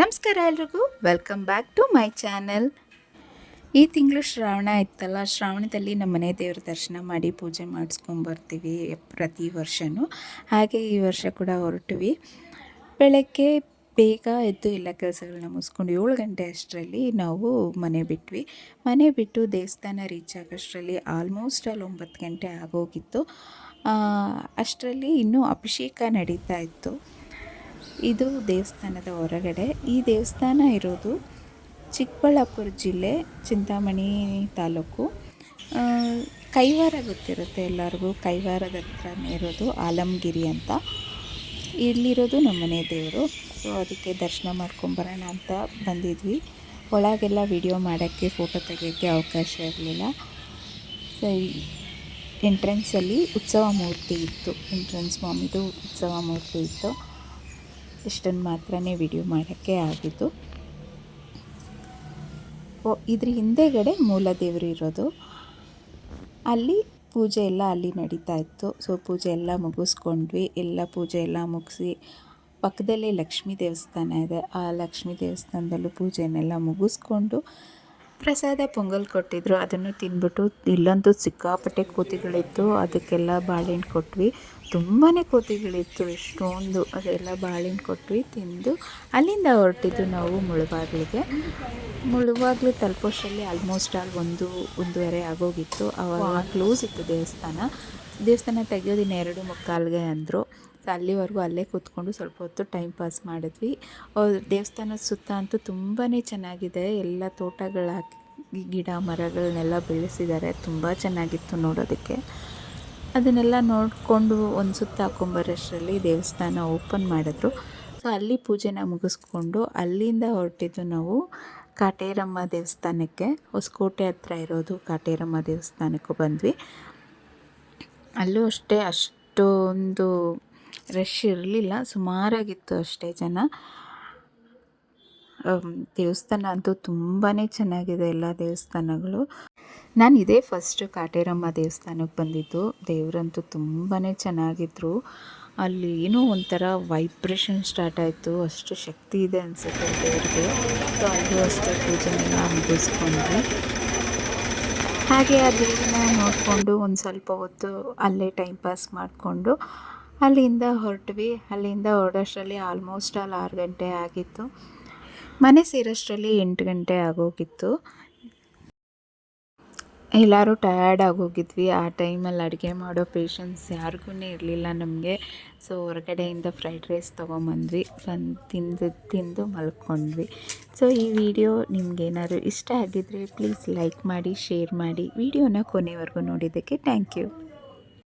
ನಮಸ್ಕಾರ ಎಲ್ರಿಗೂ. Welcome back to my channel ಈ ತಿಂಗಳು ಶ್ರಾವಣ ಇತ್ತಲ್ಲ, ಶ್ರಾವಣದಲ್ಲಿ ನಮ್ಮ ಮನೆ ದೇವ್ರ ದರ್ಶನ ಮಾಡಿ ಪೂಜೆ ಮಾಡಿಸ್ಕೊಂಬರ್ತೀವಿ ಪ್ರತಿ ವರ್ಷವೂ ಹಾಗೆ ಈ ವರ್ಷ ಕೂಡ ಹೊರಟ್ವಿ. ಬೆಳಗ್ಗೆ ಬೇಗ ಎದ್ದು ಎಲ್ಲ ಕೆಲಸಗಳನ್ನ ಮುಗಿಸ್ಕೊಂಡು ಏಳು ಗಂಟೆ ಅಷ್ಟರಲ್ಲಿ ನಾವು ಮನೆ ಬಿಟ್ವಿ. ಮನೆ ಬಿಟ್ಟು ದೇವಸ್ಥಾನ ರೀಚ್ ಆಗೋಷ್ಟರಲ್ಲಿ ಆಲ್ಮೋಸ್ಟ್ ಅಲ್ಲಿ ಒಂಬತ್ತು ಗಂಟೆ ಆಗೋಗಿತ್ತು. ಅಷ್ಟರಲ್ಲಿ ಇನ್ನೂ ಅಭಿಷೇಕ ನಡೀತಾ ಇತ್ತು. ಇದು ದೇವಸ್ಥಾನದ ಹೊರಗಡೆ. ಈ ದೇವಸ್ಥಾನ ಇರೋದು ಚಿಕ್ಕಬಳ್ಳಾಪುರ ಜಿಲ್ಲೆ, ಚಿಂತಾಮಣಿ ತಾಲೂಕು. ಕೈವಾರ ಗೊತ್ತಿರುತ್ತೆ ಎಲ್ಲರಿಗೂ. ಕೈವಾರದ ಹತ್ರನೇ ಇರೋದು ಆಲಮಗಿರಿ ಅಂತ. ಇಲ್ಲಿರೋದು ನಮ್ಮನೆ ದೇವರು. ಸೊ ಅದಕ್ಕೆ ದರ್ಶನ ಮಾಡ್ಕೊಂಬರೋಣ ಅಂತ ಬಂದಿದ್ವಿ. ಒಳಗೆಲ್ಲ ವಿಡಿಯೋ ಮಾಡೋಕ್ಕೆ ಫೋಟೋ ತೆಗಿಯೋಕ್ಕೆ ಅವಕಾಶ ಇರಲಿಲ್ಲ. ಸೊ ಎಂಟ್ರೆನ್ಸಲ್ಲಿ ಉತ್ಸವ ಮೂರ್ತಿ ಇತ್ತು. ಎಂಟ್ರೆನ್ಸ್ ಮಾಮಿದು ಉತ್ಸವ ಮೂರ್ತಿ ಇತ್ತು. ಇಷ್ಟನ್ನು ಮಾತ್ರನೇ ವಿಡಿಯೋ ಮಾಡೋಕ್ಕೆ ಆಗಿದ್ದು. ಓ, ಇದ್ರ ಹಿಂದೆಗಡೆ ಮೂಲ ದೇವರು ಇರೋದು. ಅಲ್ಲಿ ಪೂಜೆ ಎಲ್ಲ ಅಲ್ಲಿ ನಡೀತಾ ಇತ್ತು. ಸೊ, ಪೂಜೆ ಎಲ್ಲ ಮುಗಿಸ್ಕೊಂಡ್ವಿ. ಎಲ್ಲ ಪೂಜೆ ಎಲ್ಲ ಮುಗಿಸಿ ಪಕ್ಕದಲ್ಲೇ ಲಕ್ಷ್ಮೀ ದೇವಸ್ಥಾನ ಇದೆ. ಆ ಲಕ್ಷ್ಮೀ ದೇವಸ್ಥಾನದಲ್ಲೂ ಪೂಜೆನೆಲ್ಲ ಮುಗಿಸ್ಕೊಂಡು ಪ್ರಸಾದ ಪೊಂಗಲ್ ಕೊಟ್ಟಿದ್ರು ಅದನ್ನು ತಿಂದ್ಬಿಟ್ಟು ಇಲ್ಲಂತೂ ಸಿಕ್ಕಾಪಟ್ಟೆ ಕೋತಿಗಳಿತ್ತು ಅದಕ್ಕೆಲ್ಲ ಬಾಳೆಹಣ್ಣು ಕೊಟ್ವಿ. ತುಂಬಾ ಕೋತಿಗಳಿತ್ತು ಎಷ್ಟೊಂದು ಅದೆಲ್ಲ ಬಾಳೆಹಣ್ಣು ಕೊಟ್ವಿ ತಿಂದು. ಅಲ್ಲಿಂದ ಹೊರಟಿದ್ದು ನಾವು ಮುಳುಬಾಗಿಲಿಗೆ. ಮುಳುಬಾಗಿಲು ತಲುಪೋಷ್ಟರಲ್ಲಿ ಆಲ್ಮೋಸ್ಟ್ ಆಲ್ ಒಂದು ಒಂದೂವರೆ ಆಗೋಗಿತ್ತು. ಅವಾಗ ಕ್ಲೋಸ್ ಇತ್ತು ದೇವಸ್ಥಾನ. ದೇವಸ್ಥಾನ ತೆಗೆಯೋದಿನ ಎರಡು ಮುಕ್ಕಾಲ್ಗೆ ಅಂದರು. ಸೊ ಅಲ್ಲಿವರೆಗೂ ಅಲ್ಲೇ ಕೂತ್ಕೊಂಡು ಸ್ವಲ್ಪ ಹೊತ್ತು ಟೈಮ್ ಪಾಸ್ ಮಾಡಿದ್ವಿ. ದೇವಸ್ಥಾನದ ಸುತ್ತ ಅಂತೂ ತುಂಬಾ ಚೆನ್ನಾಗಿದೆ. ಎಲ್ಲ ತೋಟಗಳು ಗಿಡ ಮರಗಳನ್ನೆಲ್ಲ ಬೆಳೆಸಿದ್ದಾರೆ. ತುಂಬ ಚೆನ್ನಾಗಿತ್ತು ನೋಡೋದಕ್ಕೆ. ಅದನ್ನೆಲ್ಲ ನೋಡಿಕೊಂಡು ಒಂದು ಸುತ್ತ ಹಾಕೊಂಬರೋಷ್ಟರಲ್ಲಿ ದೇವಸ್ಥಾನ ಓಪನ್ ಮಾಡಿದ್ರು. ಸೊ ಅಲ್ಲಿ ಪೂಜೆನ ಮುಗಿಸ್ಕೊಂಡು ಅಲ್ಲಿಂದ ಹೊರಟಿದ್ದು ನಾವು ಕಾಟೇರಮ್ಮ ದೇವಸ್ಥಾನಕ್ಕೆ. ಹೊಸಕೋಟೆ ಹತ್ರ ಇರೋದು ಕಾಟೇರಮ್ಮ ದೇವಸ್ಥಾನಕ್ಕೂ ಬಂದ್ವಿ. ಅಲ್ಲೂ ಅಷ್ಟೇ ಅಷ್ಟೊಂದು ರಶ್ ಇರಲಿಲ್ಲ, ಸುಮಾರಾಗಿತ್ತು ಅಷ್ಟೇ ಜನ. ದೇವಸ್ಥಾನ ಅಂತೂ ತುಂಬಾ ಚೆನ್ನಾಗಿದೆ ಎಲ್ಲ ದೇವಸ್ಥಾನಗಳು. ನಾನು ಇದೇ ಫಸ್ಟು ಕಾಟೇರಮ್ಮ ದೇವಸ್ಥಾನಕ್ಕೆ ಬಂದಿದ್ದು. ದೇವರಂತೂ ತುಂಬಾ ಚೆನ್ನಾಗಿದ್ರು. ಅಲ್ಲಿ ಏನೋ ಒಂಥರ ವೈಬ್ರೇಷನ್ ಸ್ಟಾರ್ಟ್ ಆಯಿತು. ಅಷ್ಟು ಶಕ್ತಿ ಇದೆ ಅನಿಸುತ್ತೆ ದೇವ್ರಿಗೆ. ಸೊ ಅಲ್ಲೂ ಅಷ್ಟೇ ಪೂಜೆನೆಲ್ಲ ಮುಗಿಸ್ಕೊಂಡ್ವಿ. ಹಾಗೆ ಆ ದೇವರನ್ನ ನೋಡಿಕೊಂಡು ಒಂದು ಸ್ವಲ್ಪ ಹೊತ್ತು ಅಲ್ಲೇ ಟೈಮ್ ಪಾಸ್ ಮಾಡಿಕೊಂಡು ಅಲ್ಲಿಂದ ಹೊರಟ್ವಿ. ಅಲ್ಲಿಂದ ಹೊರಡೋಷ್ಟರಲ್ಲಿ ಆಲ್ಮೋಸ್ಟ್ ಅಲ್ಲಿ ಆರು ಗಂಟೆ ಆಗಿತ್ತು. ಮನೆ ಸೇರೋಷ್ಟರಲ್ಲಿ ಎಂಟು ಗಂಟೆ ಆಗೋಗಿತ್ತು. ಎಲ್ಲರೂ ಟಯರ್ಡ್ ಆಗೋಗಿದ್ವಿ. ಆ ಟೈಮಲ್ಲಿ ಅಡುಗೆ ಮಾಡೋ ಪೇಷನ್ಸ್ ಯಾರಿಗೂ ಇರಲಿಲ್ಲ ನಮಗೆ. ಸೊ ಹೊರಗಡೆಯಿಂದ ಫ್ರೈಡ್ ರೈಸ್ ತೊಗೊಂಬಂದ್ವಿ. ಬಂದು ತಿಂದು ತಿಂದು ಮಲ್ಕೊಂಡ್ವಿ. ಸೊ ಈ ವಿಡಿಯೋ ನಿಮ್ಗೇನಾದ್ರು ಇಷ್ಟ ಆಗಿದ್ದರೆ ಪ್ಲೀಸ್ ಲೈಕ್ ಮಾಡಿ ಶೇರ್ ಮಾಡಿ. ವಿಡಿಯೋನ ಕೊನೆವರೆಗೂ ನೋಡಿದ್ದಕ್ಕೆ ಥ್ಯಾಂಕ್ ಯು